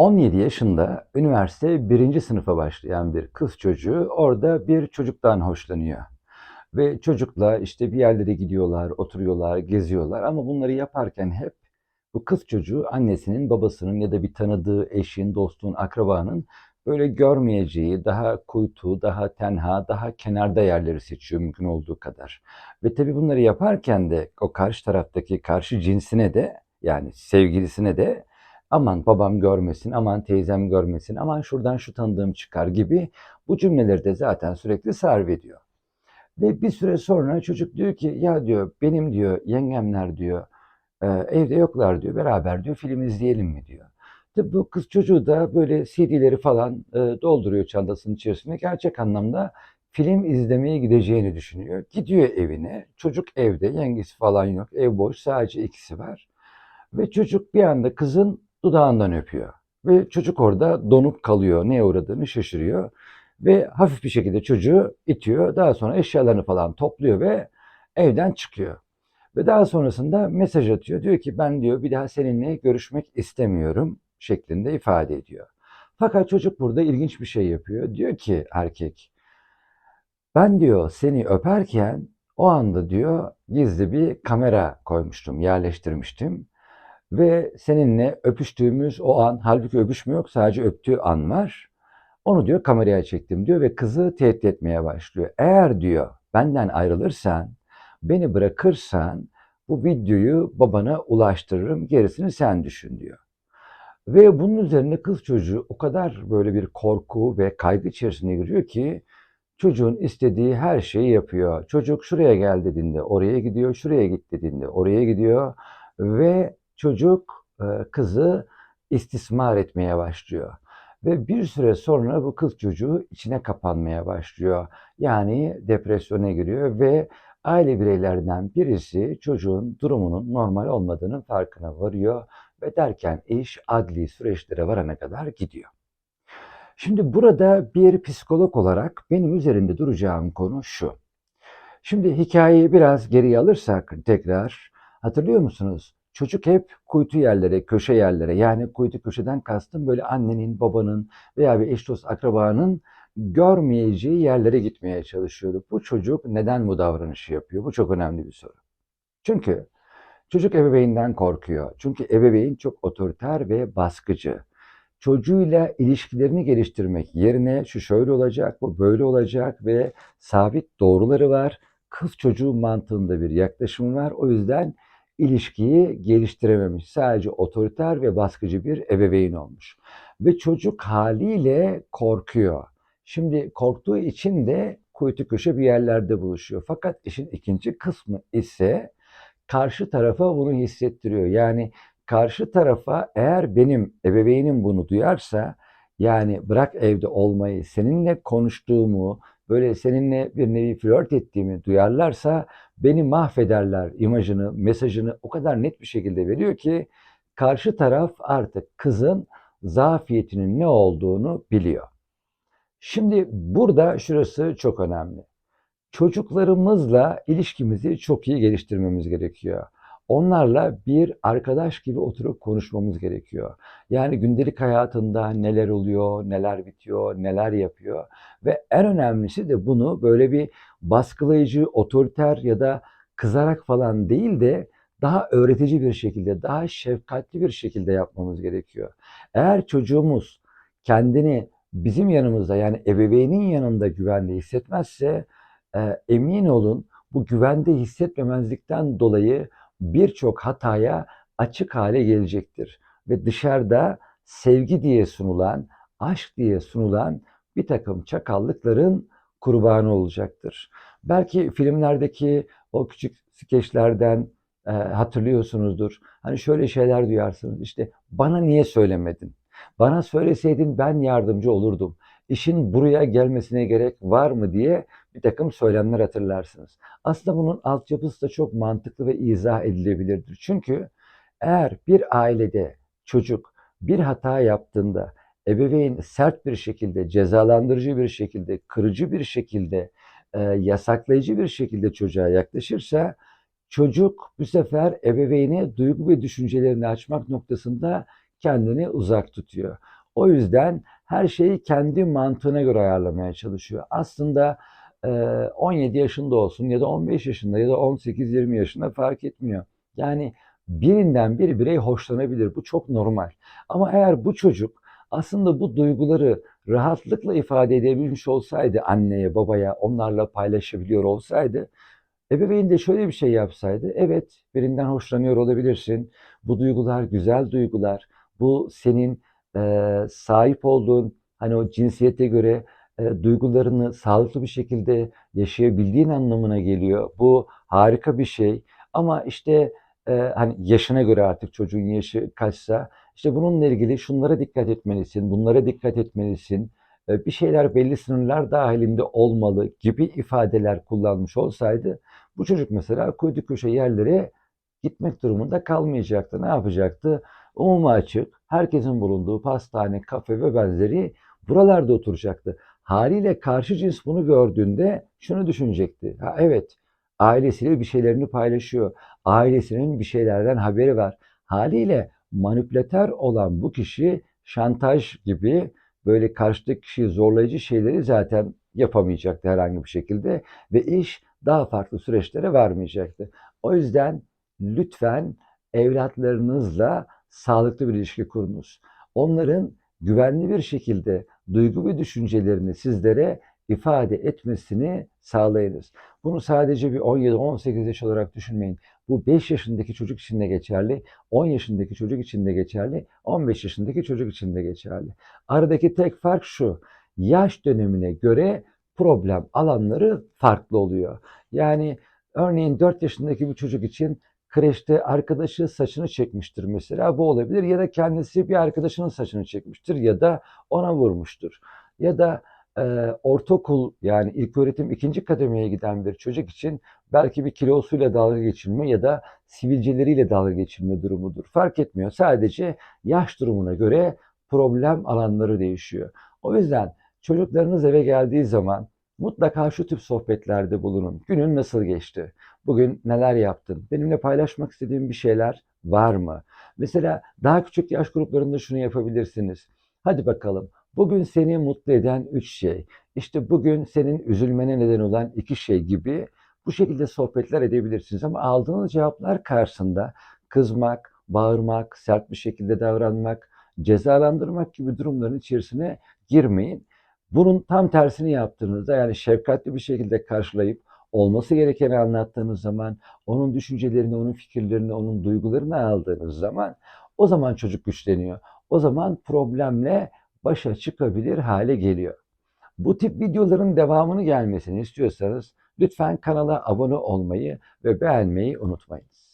17 yaşında üniversite birinci sınıfa başlayan bir kız çocuğu orada bir çocuktan hoşlanıyor. Ve çocukla işte bir yerlere gidiyorlar, oturuyorlar, geziyorlar ama bunları yaparken hep bu kız çocuğu annesinin, babasının ya da bir tanıdığı eşin, dostun, akrabanın böyle görmeyeceği, daha kuytu, daha tenha, daha kenarda yerleri seçiyor mümkün olduğu kadar. Ve tabii bunları yaparken de o karşı taraftaki karşı cinsine de yani sevgilisine de aman babam görmesin, aman teyzem görmesin, aman şuradan şu tanıdığım çıkar gibi bu cümleleri de zaten sürekli sarf ediyor. Ve bir süre sonra çocuk diyor ki ya diyor benim diyor yengemler diyor e, evde yoklar diyor beraber diyor film izleyelim mi diyor. Tabii bu kız çocuğu da böyle CD'leri falan e, dolduruyor çantasının içerisine gerçek anlamda film izlemeye gideceğini düşünüyor. Gidiyor evine çocuk evde yengesi falan yok ev boş sadece ikisi var. Ve çocuk bir anda kızın dudağından öpüyor. Ve çocuk orada donup kalıyor. Neye uğradığını şaşırıyor. Ve hafif bir şekilde çocuğu itiyor. Daha sonra eşyalarını falan topluyor ve evden çıkıyor. Ve daha sonrasında mesaj atıyor. Diyor ki ben diyor bir daha seninle görüşmek istemiyorum şeklinde ifade ediyor. Fakat çocuk burada ilginç bir şey yapıyor. Diyor ki erkek ben diyor seni öperken o anda diyor gizli bir kamera koymuştum, yerleştirmiştim. Ve seninle öpüştüğümüz o an, halbuki öpüşme yok, sadece öptüğü an var. Onu diyor kameraya çektim diyor ve kızı tehdit etmeye başlıyor. Eğer diyor benden ayrılırsan, beni bırakırsan bu videoyu babana ulaştırırım, gerisini sen düşün diyor. Ve bunun üzerine kız çocuğu o kadar böyle bir korku ve kaygı içerisine giriyor ki çocuğun istediği her şeyi yapıyor. Çocuk şuraya gel dediğinde oraya gidiyor, şuraya git dediğinde oraya gidiyor ve çocuk e, kızı istismar etmeye başlıyor. Ve bir süre sonra bu kız çocuğu içine kapanmaya başlıyor. Yani depresyona giriyor ve aile bireylerinden birisi çocuğun durumunun normal olmadığının farkına varıyor ve derken iş adli süreçlere varana kadar gidiyor. Şimdi burada bir psikolog olarak benim üzerinde duracağım konu şu. Şimdi hikayeyi biraz geriye alırsak tekrar hatırlıyor musunuz? Çocuk hep kuytu yerlere, köşe yerlere yani kuytu köşeden kastım böyle annenin, babanın veya bir eş dost akrabanın görmeyeceği yerlere gitmeye çalışıyordu. Bu çocuk neden bu davranışı yapıyor? Bu çok önemli bir soru. Çünkü çocuk ebeveynden korkuyor. Çünkü ebeveyn çok otoriter ve baskıcı. Çocuğuyla ilişkilerini geliştirmek yerine şu şöyle olacak, bu böyle olacak ve sabit doğruları var. Kız çocuğu mantığında bir yaklaşım var. O yüzden ilişkiyi geliştirememiş. Sadece otoriter ve baskıcı bir ebeveyn olmuş. Ve çocuk haliyle korkuyor. Şimdi korktuğu için de kuytu köşe bir yerlerde buluşuyor. Fakat işin ikinci kısmı ise karşı tarafa bunu hissettiriyor. Yani karşı tarafa eğer benim ebeveynim bunu duyarsa yani bırak evde olmayı, seninle konuştuğumu, böyle seninle bir nevi flört ettiğimi duyarlarsa beni mahvederler imajını, mesajını o kadar net bir şekilde veriyor ki karşı taraf artık kızın zafiyetinin ne olduğunu biliyor. Şimdi burada şurası çok önemli. Çocuklarımızla ilişkimizi çok iyi geliştirmemiz gerekiyor. Onlarla bir arkadaş gibi oturup konuşmamız gerekiyor. Yani gündelik hayatında neler oluyor, neler bitiyor, neler yapıyor ve en önemlisi de bunu böyle bir baskılayıcı, otoriter ya da kızarak falan değil de daha öğretici bir şekilde, daha şefkatli bir şekilde yapmamız gerekiyor. Eğer çocuğumuz kendini bizim yanımızda yani ebeveynin yanında güvende hissetmezse e, emin olun bu güvende hissetmemezlikten dolayı birçok hataya açık hale gelecektir. Ve dışarıda sevgi diye sunulan, aşk diye sunulan bir takım çakallıkların kurbanı olacaktır. Belki filmlerdeki o küçük skeçlerden e, hatırlıyorsunuzdur. Hani şöyle şeyler duyarsınız. İşte bana niye söylemedin? Bana söyleseydin ben yardımcı olurdum. İşin buraya gelmesine gerek var mı diye bir takım söylemler hatırlarsınız. Aslında bunun altyapısı da çok mantıklı ve izah edilebilirdir. Çünkü eğer bir ailede çocuk bir hata yaptığında ebeveyn sert bir şekilde, cezalandırıcı bir şekilde, kırıcı bir şekilde, e, yasaklayıcı bir şekilde çocuğa yaklaşırsa çocuk bu sefer ebeveyne duygu ve düşüncelerini açmak noktasında kendini uzak tutuyor. O yüzden her şeyi kendi mantığına göre ayarlamaya çalışıyor. Aslında 17 yaşında olsun ya da 15 yaşında ya da 18-20 yaşında fark etmiyor. Yani birinden bir birey hoşlanabilir. Bu çok normal. Ama eğer bu çocuk aslında bu duyguları rahatlıkla ifade edebilmiş olsaydı anneye, babaya, onlarla paylaşabiliyor olsaydı, ebeveyn de şöyle bir şey yapsaydı, evet birinden hoşlanıyor olabilirsin. Bu duygular güzel duygular. Bu senin e, sahip olduğun hani o cinsiyete göre e, duygularını sağlıklı bir şekilde yaşayabildiğin anlamına geliyor. Bu harika bir şey. Ama işte e, hani yaşına göre artık çocuğun yaşı kaçsa işte bununla ilgili şunlara dikkat etmelisin, bunlara dikkat etmelisin. e, Bir şeyler belli sınırlar dahilinde olmalı gibi ifadeler kullanmış olsaydı bu çocuk mesela kuytu köşe yerlere gitmek durumunda kalmayacaktı. Ne yapacaktı? Umuma açık, herkesin bulunduğu pastane, kafe ve benzeri buralarda oturacaktı. Haliyle karşı cins bunu gördüğünde şunu düşünecekti. Ha, evet, ailesiyle bir şeylerini paylaşıyor. Ailesinin bir şeylerden haberi var. Haliyle manipülatör olan bu kişi şantaj gibi böyle karşıdaki kişiyi zorlayıcı şeyleri zaten yapamayacaktı herhangi bir şekilde ve iş daha farklı süreçlere varmayacaktı. O yüzden lütfen evlatlarınızla sağlıklı bir ilişki kurunuz. Onların güvenli bir şekilde duygu ve düşüncelerini sizlere ifade etmesini sağlayınız. Bunu sadece bir 17-18 yaş olarak düşünmeyin. Bu 5 yaşındaki çocuk için de geçerli, 10 yaşındaki çocuk için de geçerli, 15 yaşındaki çocuk için de geçerli. Aradaki tek fark şu, yaş dönemine göre problem alanları farklı oluyor. Yani örneğin 4 yaşındaki bir çocuk için kreşte arkadaşı saçını çekmiştir mesela bu olabilir ya da kendisi bir arkadaşının saçını çekmiştir ya da ona vurmuştur. Ya da e, ortaokul yani ilköğretim ikinci kademeye giden bir çocuk için belki bir kilosuyla dalga geçilme ya da sivilceleriyle dalga geçilme durumudur. Fark etmiyor. Sadece yaş durumuna göre problem alanları değişiyor. O yüzden çocuklarınız eve geldiği zaman mutlaka şu tip sohbetlerde bulunun. Günün nasıl geçti? Bugün neler yaptın? Benimle paylaşmak istediğin bir şeyler var mı? Mesela daha küçük yaş gruplarında şunu yapabilirsiniz. Hadi bakalım. Bugün seni mutlu eden üç şey. İşte bugün senin üzülmene neden olan iki şey gibi bu şekilde sohbetler edebilirsiniz. Ama aldığınız cevaplar karşısında kızmak, bağırmak, sert bir şekilde davranmak, cezalandırmak gibi durumların içerisine girmeyin. Bunun tam tersini yaptığınızda yani şefkatli bir şekilde karşılayıp olması gerekeni anlattığınız zaman, onun düşüncelerini, onun fikirlerini, onun duygularını aldığınız zaman o zaman çocuk güçleniyor. O zaman problemle başa çıkabilir hale geliyor. Bu tip videoların devamını gelmesini istiyorsanız lütfen kanala abone olmayı ve beğenmeyi unutmayınız.